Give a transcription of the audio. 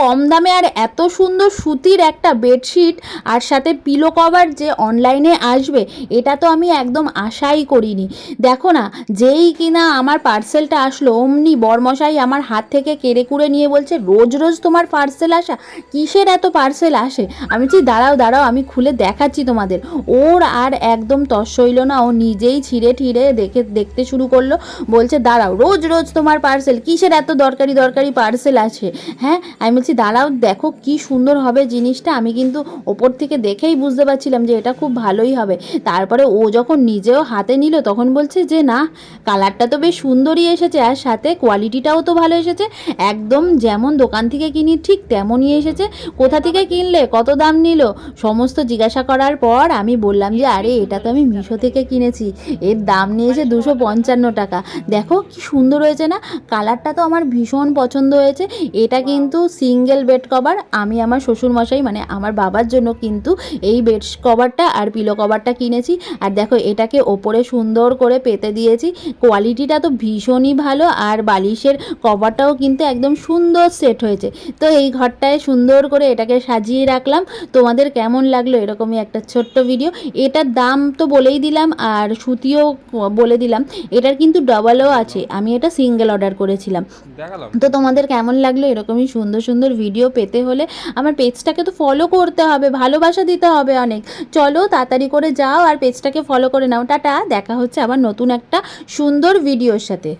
কম দামে আর এত সুন্দর সুতির একটা বেডশিট আর সাথে পিলো কভার যে অনলাইনে আসবে, এটা তো আমি একদম আশাই করিনি। দেখো না, যেই কিনা আমার পার্সেলটা আসলো, অমনি বরমশাই আমার হাত থেকে কেড়ে কুড়ে নিয়ে বলছে, রোজ রোজ তোমার পার্সেল আসা? কিসের এত পার্সেল আসে? আমি বলছি, দাঁড়াও দাঁড়াও, আমি খুলে দেখাচ্ছি তোমাদের। ওর আর একদম তস হইল না, ও নিজেই ছিঁড়ে ঠিড়ে দেখে, দেখতে শুরু করল, বলছে, দাঁড়াও, রোজ রোজ তোমার পার্সেল কিসের এত দরকারি দরকারি পার্সেল আছে? হ্যাঁ আমি বলছি, দাঁড়াও, দেখো কি সুন্দর হবে জিনিসটা। আমি কিন্তু ওপর থেকে দেখেই বুঝতে পারছিলাম যে এটা খুব ভালোই হবে। তারপরে ও যখন নিজেও হাতে নিল, তখন বলছে যে, না, কালারটা তো বেশ সুন্দরই এসেছে আর সাথে কোয়ালিটিটাও তো ভালো এসেছে। একদম যেমন দোকান থেকে কিনি, ঠিক তেমনই এসেছে। কোথা থেকে কিনলে, কত দাম নিল? সমস্ত জিজ্ঞাসা করার পর আমি বললাম যে, আরে, এটা তো আমি মিশো থেকে কিনেছি। এর দাম নিয়েছে দুশো পঞ্চান্ন টাকা। দেখো কি সুন্দর হয়েছে না? কালারটা তো আমার ভীষণ পছন্দ হয়েছে। এটা কিন্তু সিঙ্গেল বেড কভার আমি আমার শ্বশুরমশাই মানে আমার বাবার জন্য কিন্তু এই বেড কভারটা আর পিলো কভারটা কিনেছি। আর দেখো এটাকে ওপরে সুন্দর করে পেতে দিয়েছি। কোয়ালিটিটা তো ভীষণই ভালো আর বালিশের কভারটাও কিন্তু একদম সুন্দর সেট হয়েছে। তো এই ঘরটায় সুন্দর করে এটাকে সাজিয়ে রাখলাম। তোমাদের কেমন লাগল এরকমই একটা ছোট্ট ভিডিও এটার দাম তো বলেই দিলাম আর সুতিও বলে দিলাম। এটার কিন্তু ডবলও আছে আমি এটা সিঙ্গেল অর্ডার করেছিলাম। তো তোমাদের কেমন লাগল এরকমই সুন্দর সুন্দর ভিডিও পেতে হলে আমার পেজটাকে তো ফলো করতে হবে, ভালোবাসা দিতে হবে অনেক। চলো তাড়াতাড়ি করে যাও আর পেজটাকে ফলো করে নাও। টাটা, দেখা হচ্ছে আবার নতুন একটা সুন্দর ভিডিওর সাথে।